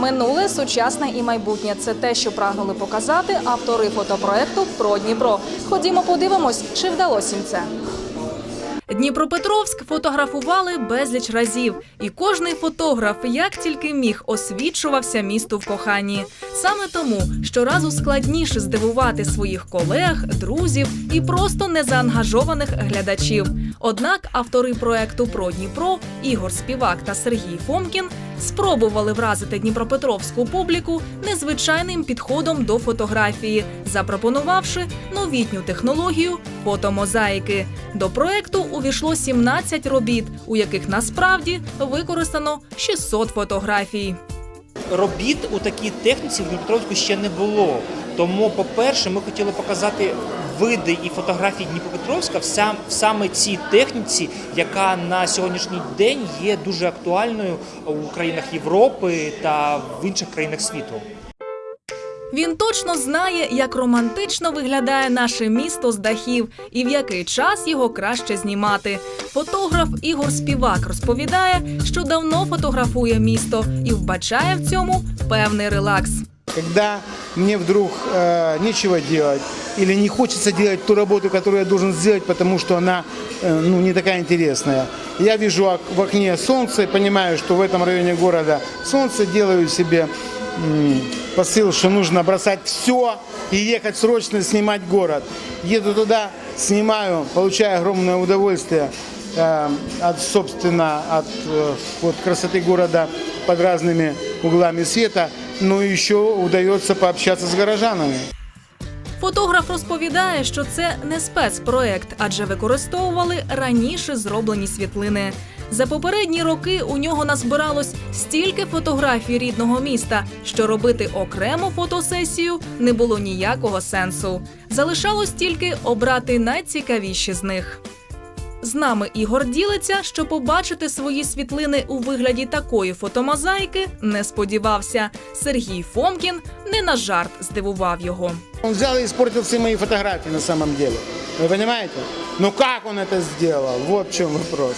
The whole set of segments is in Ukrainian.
Минуле, сучасне і майбутнє це те, що прагнули показати автори фотопроекту про Дніпро. Ходімо, подивимось, чи вдалося їм це. Дніпропетровськ фотографували безліч разів, і кожний фотограф, як тільки міг, освічувався місту в коханні. Саме тому щоразу складніше здивувати своїх колег, друзів і просто незаангажованих глядачів. Однак автори проекту про Дніпро Ігор Співак та Сергій Фомкін спробували вразити дніпропетровську публіку незвичайним підходом до фотографії, запропонувавши новітню технологію фотомозаїки. До проекту увійшло 17 робіт, у яких насправді використано 600 фотографій. Робіт у такій техніці в Дніпропетровську ще не було. Тому, по-перше, ми хотіли показати види і фотографії Дніпропетровська в, сам, в саме цій техніці, яка на сьогоднішній день є дуже актуальною у країнах Європи та в інших країнах світу. Він точно знає, як романтично виглядає наше місто з дахів і в який час його краще знімати. Фотограф Ігор Співак розповідає, що давно фотографує місто і вбачає в цьому певний релакс. Когда мне вдруг э, нечего делать или не хочется делать ту работу, которую я должен сделать, потому что она э, ну, не такая интересная. Я вижу ок- в окне солнце, понимаю, что в этом районе города солнце, делаю себе м, посыл, что нужно бросать все и ехать срочно снимать город. Еду туда, снимаю, получаю огромное удовольствие э, от, собственно, от э, вот, красоты города под разными углами света, но еще удается пообщаться с горожанами. Фотограф розповідає, що це не спецпроект, адже використовували раніше зроблені світлини. За попередні роки у нього назбиралось стільки фотографій рідного міста, що робити окрему фотосесію не було ніякого сенсу. Залишалось тільки обрати найцікавіші з них. З нами Ігор ділиться, що побачити свої світлини у вигляді такої фотомозаїки не сподівався. Сергій Фомкін не на жарт здивував його. Он взял и испортил все мои фотографии на самом деле. Вы понимаете? Ну как он это сделал? Вот в чем вопрос.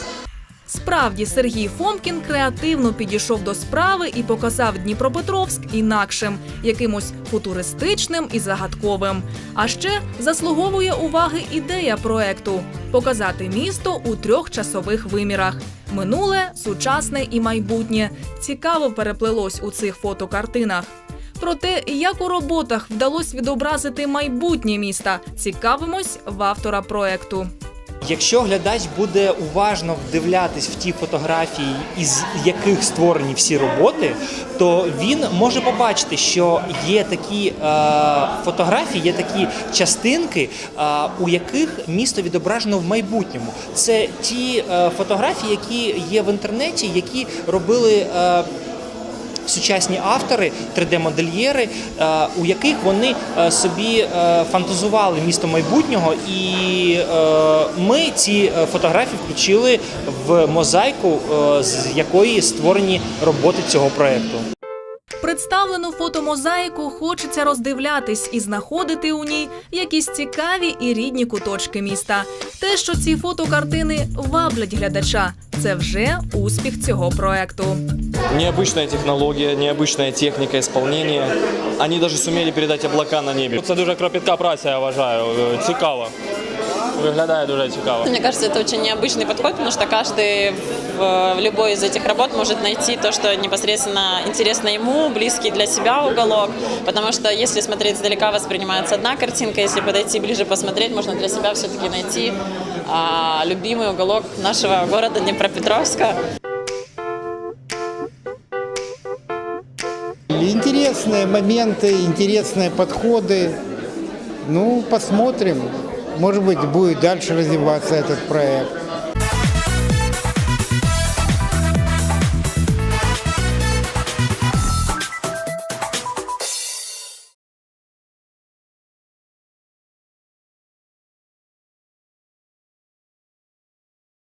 Справді Сергій Фомкін креативно підійшов до справи і показав Дніпропетровськ інакшим, якимось футуристичним і загадковим. А ще заслуговує уваги ідея проекту показати місто у трьох часових вимірах: минуле, сучасне і майбутнє. Цікаво переплелось у цих фотокартинах. Про те, як у роботах вдалося відобразити майбутнє міста, цікавимось в автора проекту. Якщо глядач буде уважно вдивлятись в ті фотографії, із яких створені всі роботи, то він може побачити, що є такі е, фотографії, є такі частинки, е, у яких місто відображено в майбутньому. Це ті е, фотографії, які є в інтернеті, які робили. Е, сучасні автори, 3D-модельєри, е, у яких вони е, собі е, фантазували місто майбутнього, і ми ці фотографії включили в мозаїку, з якої створені роботи цього проекту. Представлену фотомозаїку хочеться роздивлятись і знаходити у ній якісь цікаві і рідні куточки міста. Те, що ці фотокартини ваблять глядача, це вже успіх цього проекту. Необычная технологія, необычная техніка исполнения. Вони даже сумели передати облака на небі. Це дуже кропітка праця, я вважаю. Цікаво. Виглядає дуже цікаво. Мне кажется, это очень необычный подход, потому что каждый в, в любой из этих работ может найти то, что непосредственно интересно ему, близкий для себя уголок. Потому что если смотреть издалека, воспринимается одна картинка, если подойти ближе посмотреть, можно для себя все-таки найти а, любимый уголок нашего города Днепропетровска. Интересные моменты, интересные подходы. Ну, посмотрим. Может быть, будет дальше развиваться этот проект.